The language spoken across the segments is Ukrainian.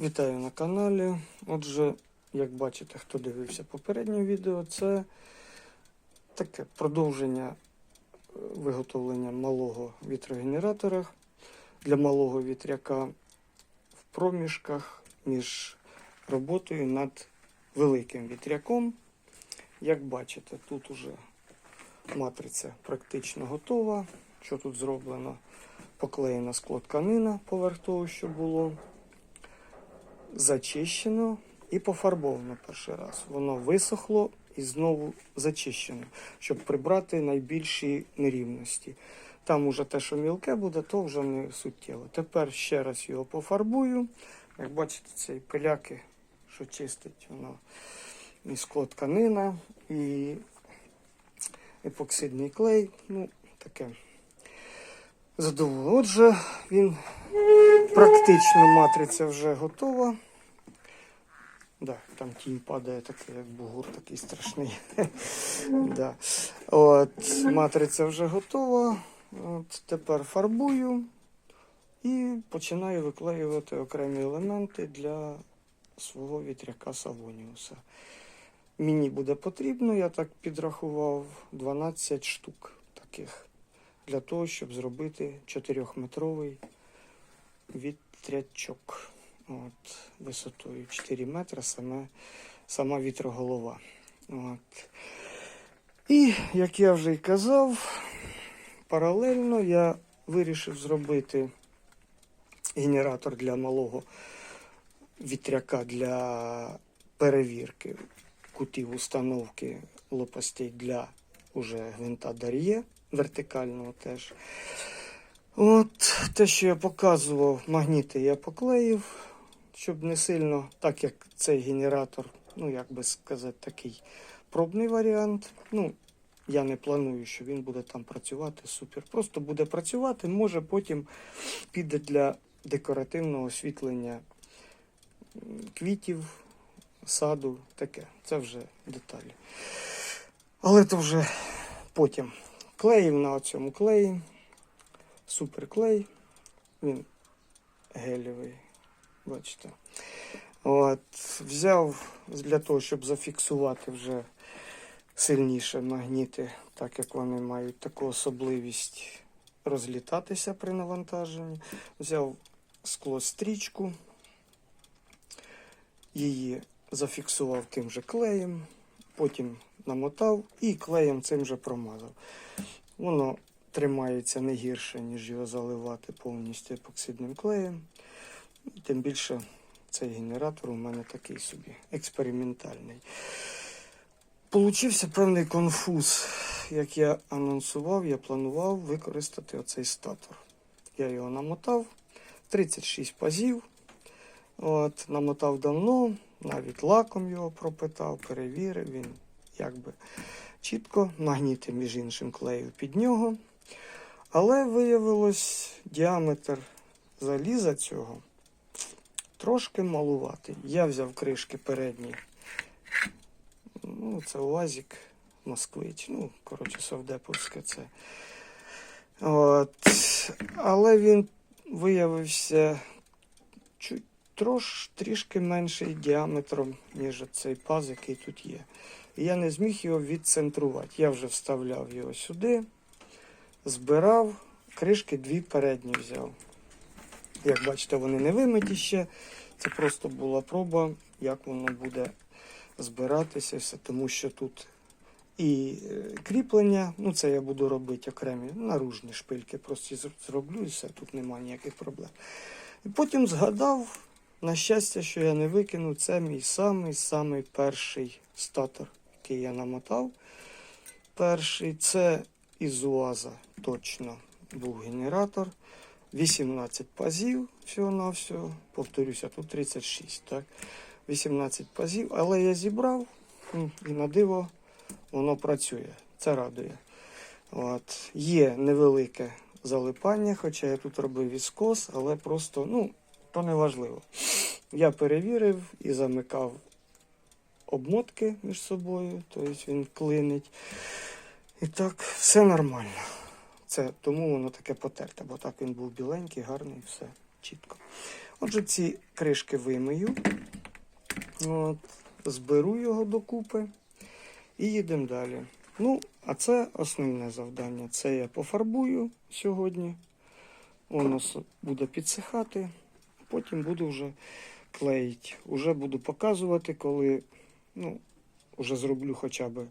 Вітаю на каналі. Отже, як бачите, хто дивився попереднє відео, це таке продовження е, виготовлення малого вітрогенератора для малого вітряка в проміжках між роботою над великим вітряком. Як бачите, тут уже матриця практично готова. Що тут зроблено? Поклеєна склотканина поверх того, що було зачищено і пофарбовано перший раз. Воно висохло і знову зачищено, щоб прибрати найбільші нерівності. Там уже те, що мілке буде, то вже не суттєво. Тепер ще раз його пофарбую. Як бачите, ці пиляки, що чистить воно і склотканина, і епоксидний клей. Ну, таке. Задоволено. Отже, він практично матриця вже готова. Да, там тінь падає такий, як бугур, такий страшний. да. От, матриця вже готова. От, тепер фарбую і починаю виклеювати окремі елементи для свого вітряка Савоніуса. Мені буде потрібно, я так підрахував, 12 штук таких для того, щоб зробити 4-метровий вітрячок. От, висотою 4 метри саме, сама вітроголова. От. І, як я вже й казав, паралельно я вирішив зробити генератор для малого вітряка для перевірки кутів установки лопастей для уже гвинта Дар'є, вертикального теж. От те, що я показував, магніти я поклеїв, щоб не сильно, так як цей генератор, ну як би сказати, такий пробний варіант. Ну, я не планую, що він буде там працювати супер. Просто буде працювати, може потім піде для декоративного освітлення квітів, саду, таке. Це вже деталі. Але то вже потім. Клеїв на цьому клеї. Суперклей. Він гелєвий. Бачите. От, взяв для того, щоб зафіксувати вже сильніше магніти, так як вони мають таку особливість розлітатися при навантаженні. Взяв склострічку, її зафіксував тим же клеєм, потім намотав і клеєм цим же промазав. Воно тримається не гірше, ніж його заливати повністю епоксидним клеєм. Тим більше цей генератор у мене такий собі експериментальний. Получився певний конфуз. Як я анонсував, я планував використати оцей статор. Я його намотав 36 пазів. От, намотав давно, навіть лаком його пропитав, перевірив він якби чітко, магніти, між іншим, клею під нього. Але виявилось діаметр заліза цього трошки малуватий. Я взяв кришки передні. Ну, це УАЗик Москвич. Ну, коротше, совдеповське це. От. Але він виявився чуть трош, трішки менший діаметром, ніж цей паз, який тут є. І я не зміг його відцентрувати. Я вже вставляв його сюди, збирав, кришки дві передні взяв. Як бачите, вони не вимиті ще. Це просто була проба, як воно буде збиратися, все, тому що тут і е, кріплення, ну це я буду робити окремі наружні шпильки, просто зроблю і все, тут немає ніяких проблем. І потім згадав, на щастя, що я не викинув, це мій самий самий перший статор, який я намотав. Перший це із УАЗа точно був генератор. 18 пазів всього-навсього. Повторюся, тут 36, так? 18 пазів, але я зібрав і на диво воно працює. Це радує. От. Є невелике залипання, хоча я тут робив віскоз, але просто, ну, то не важливо. Я перевірив і замикав обмотки між собою, тобто він клинить. І так, все нормально. Це тому воно таке потерте, бо так він був біленький, гарний, все чітко. Отже, ці кришки вимию, от, зберу його докупи і їдемо далі. Ну, а це основне завдання. Це я пофарбую сьогодні. Воно буде підсихати, потім буду вже клеїти. Уже буду показувати, коли ну, вже зроблю хоча б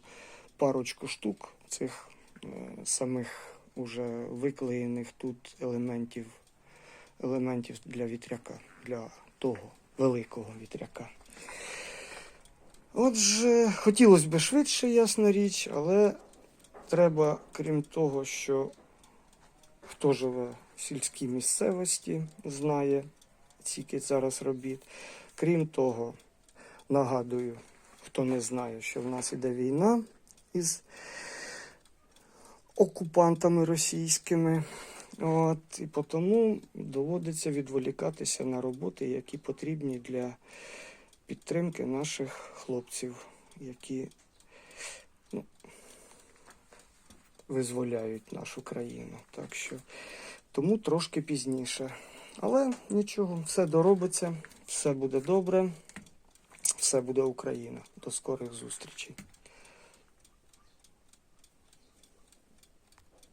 парочку штук цих е, самих уже виклеєних тут елементів, елементів для вітряка, для того великого вітряка. Отже, хотілося б швидше, ясна річ, але треба, крім того, що хто живе в сільській місцевості, знає скільки зараз робіт. Крім того, нагадую, хто не знає, що в нас іде війна із окупантами російськими. От, і тому доводиться відволікатися на роботи, які потрібні для підтримки наших хлопців, які ну, визволяють нашу країну. Так що тому трошки пізніше. Але нічого, все доробиться, все буде добре, все буде Україна. До скорих зустрічей.